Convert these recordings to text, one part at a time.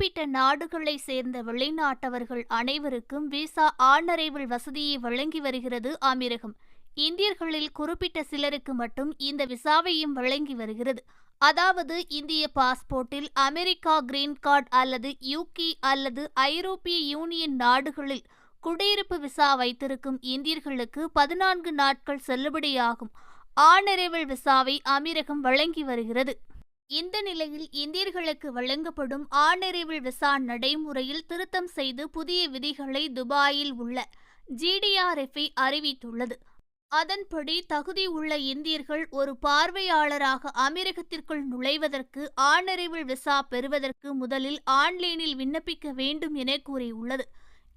குறிப்பிட்ட நாடுகளை சேர்ந்த வெளிநாட்டவர்கள் அனைவருக்கும் விசா ஆனரைவல் வசதியை வழங்கி வருகிறது அமீரகம். இந்தியர்களில் குறிப்பிட்ட சிலருக்கு மட்டும் இந்த விசாவையும் வழங்கி வருகிறது. அதாவது இந்திய பாஸ்போர்ட்டில் அமெரிக்கா கிரீன் கார்டு அல்லது யூகே அல்லது ஐரோப்பிய யூனியன் நாடுகளில் குடியிருப்பு விசா வைத்திருக்கும் இந்தியர்களுக்கு பதினான்கு நாட்கள் செல்லுபடியாகும். ஆனரைவல் விசாவை அமீரகம் வழங்கி வருகிறது. இந்த நிலையில் இந்தியர்களுக்கு வழங்கப்படும் ஆனறிவில் விசா நடைமுறையில் திருத்தம் செய்து புதிய விதிகளை துபாயில் உள்ள ஜிடிஆர்எஃப்ஐ அறிவித்துள்ளது. அதன்படி தகுதி உள்ள இந்தியர்கள் ஒரு பார்வையாளராக அமீரகத்திற்குள் நுழைவதற்கு ஆனறிவில் விசா பெறுவதற்கு முதலில் ஆன்லைனில் விண்ணப்பிக்க வேண்டும் என கூறியுள்ளது.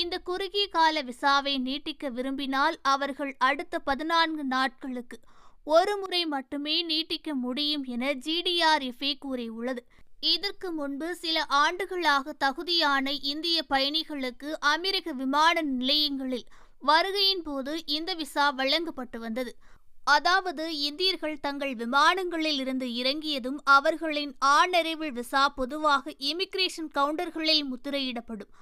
இந்த குறுகிய கால விசாவை நீட்டிக்க விரும்பினால் அவர்கள் அடுத்த பதினான்கு நாட்களுக்கு ஒரு முறை மட்டுமே நீட்டிக்க முடியும் என ஜிடிஆர்எஃப்ஏ கூறியுள்ளது. இதற்கு முன்பு சில ஆண்டுகளாக தகுதியான இந்திய பயணிகளுக்கு அமெரிக்க விமான நிலையங்களில் வருகையின் போது இந்த விசா வழங்கப்பட்டு வந்தது. அதாவது இந்தியர்கள் தங்கள் விமானங்களில் இருந்து இறங்கியதும் அவர்களின் ஆனரைவல் விசா பொதுவாக இமிகிரேஷன் கவுண்டர்களில் முத்திரையிடப்படும்.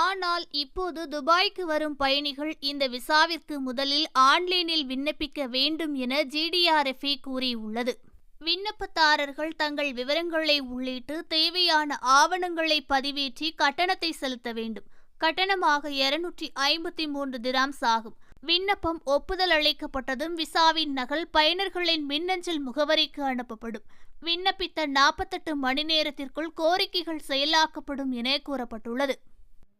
ஆனால் இப்போது துபாய்க்கு வரும் பயணிகள் இந்த விசாவிற்கு முதலில் ஆன்லைனில் விண்ணப்பிக்க வேண்டும் என ஜிடிஆர்எஃப்ஏ கூறியுள்ளது. விண்ணப்பதாரர்கள் தங்கள் விவரங்களை உள்ளிட்டு தேவையான ஆவணங்களை பதிவேற்றி கட்டணத்தை செலுத்த வேண்டும். கட்டணமாக இருநூற்றி ஐம்பத்தி மூன்று திராம்ஸ் ஆகும். விண்ணப்பம் ஒப்புதல் அளிக்கப்பட்டதும் விசாவின் நகல் பயனர்களின் மின்னஞ்சல் முகவரிக்கு அனுப்பப்படும். விண்ணப்பித்த நாற்பத்தெட்டு மணி நேரத்திற்குள் கோரிக்கைகள் செயலாக்கப்படும் என கூறப்பட்டுள்ளது.